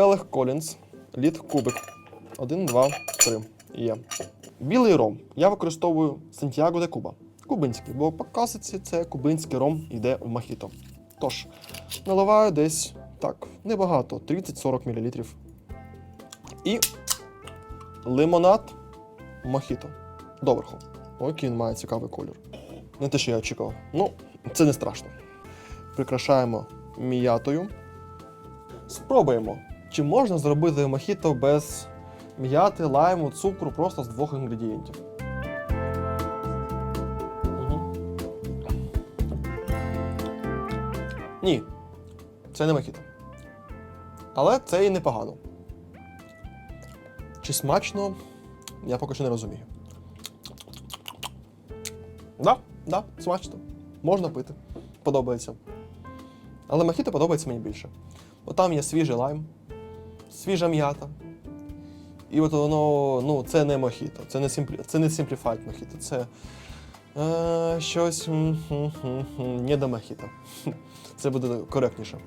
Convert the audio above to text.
Келех Колінс, лід кубик. Один, два, три. Є. Білий ром. Я використовую Сантьяго де Куба. Кубинський, бо по касиці це кубинський ром йде в мохіто. Тож, наливаю десь так, небагато, 30-40 мл. І лимонад мохіто. Доверху. Ой, він має цікавий колір. Не те, що я очікував. Ну, це не страшно. Прикрашаємо м'ятою. Спробуємо, чи можна зробити мохіто без м'яти, лайму, цукру, просто з двох інгредієнтів. Мгм. Ні, це не мохіто. Але це і непогано. Чи смачно, я поки що не розумію. Да, да, смачно. Можна пити. Подобається. Але мохіто подобається мені більше. От там є свіжий лайм, свіжа м'ята. І от воно, ну, це не мохіто, це не симплі, це не simplified мохіто, це е, щось м, м, м, м, не до мохіто. Це буде коректніше.